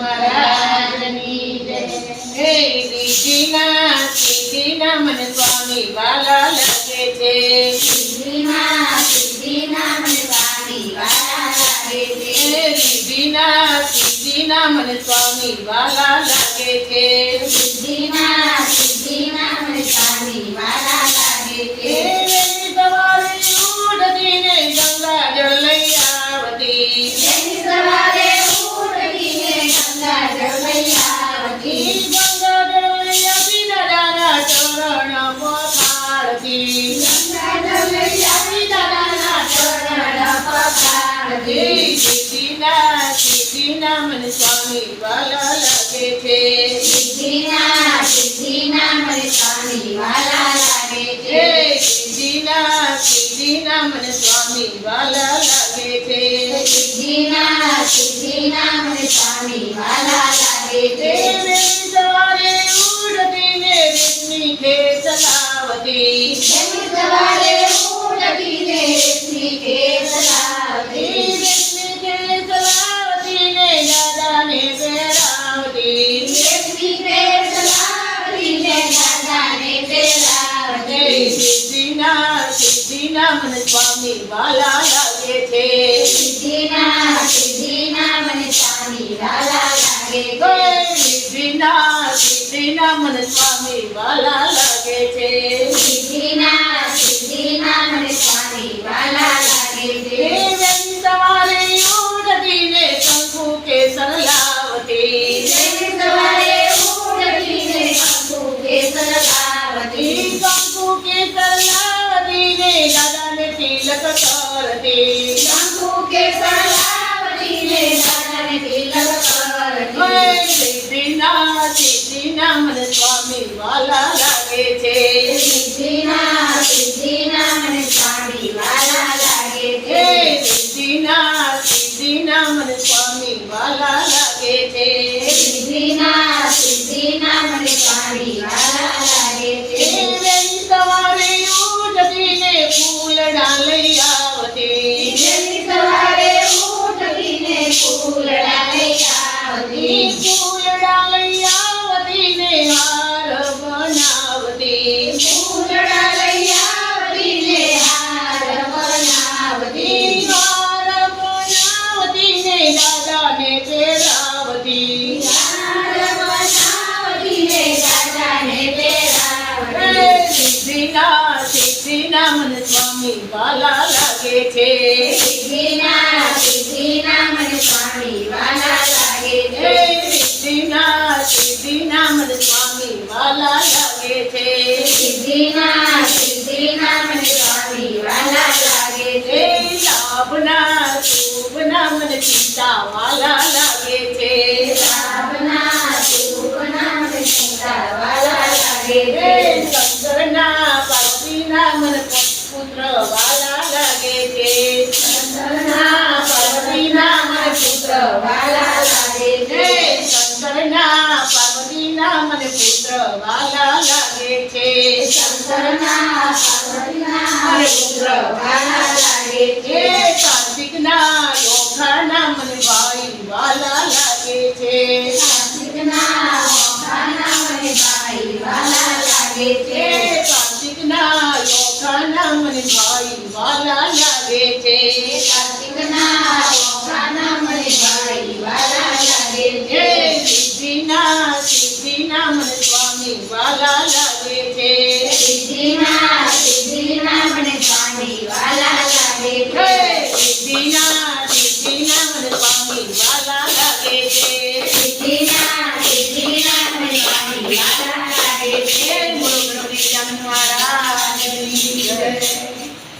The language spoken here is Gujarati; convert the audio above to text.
મહારાજની જય સીધીના મને સ્વામી વાલા છે સિદ્ધિના સિદ્ધિના મને સ્વામી વાલા સીધીના મને સ્વામી વાલા લાગે છે. સીધીના સીધીના મને સ્વામી વાલા લાગે છે સિદ્ધિના સિદ્ધિના મને સ્વામી વાલા લાગે છે હે સીધીના સીધીના મને સ્વામી વાલા લાગે છે સિદ્ધિના સિદ્ધિના મને સ્વામી વાલા લાગે છે હે સવારે ઉઠતીને રેતની ખેત લાવતી મને સ્વામી વાલા લાગે છે મને સ્વામી વાલા લાગે છે. સિદ્ધિના સિદ્ધિના મને સ્વામી વાલા લાગે છે સિદ્ધિના સિદ્ધિના મને સ્વામી લાગે છે સિદ્ધિના સિદ્ધિના મને સ્વામી વાલા લાગે છે સિદ્ધિના સિદ્ધિના મને સ્વામી વાલા લાગે છે સિદ્ધિના સિદ્ધિના મને સ્વામી લાગે છે સિદ્ધિના સિદ્ધિના મને સ્વામી લાગે છે સિદ્ધિના સિદ્ધિના મને સ્વામી લાગે છે લાભના શુભના મને ચિંતા વાલા લાગે છે મને પુત્ર વાલા લાગે છે શંકરના પાર્વતીના મને પુત્ર વાલા લાગે હે છે કાર્તિકના યોખાના મને ભાઈ વાલા લાગે છે કાર્તિકના મોખાના મને ભાઈ વાલા લાગે હે છે કાર્તિકના યોખાના મને ભાઈ વાલા લાગે વાલા લાગે છે. સિદ્ધિના સિદ્ધિના મને પાણી વાલા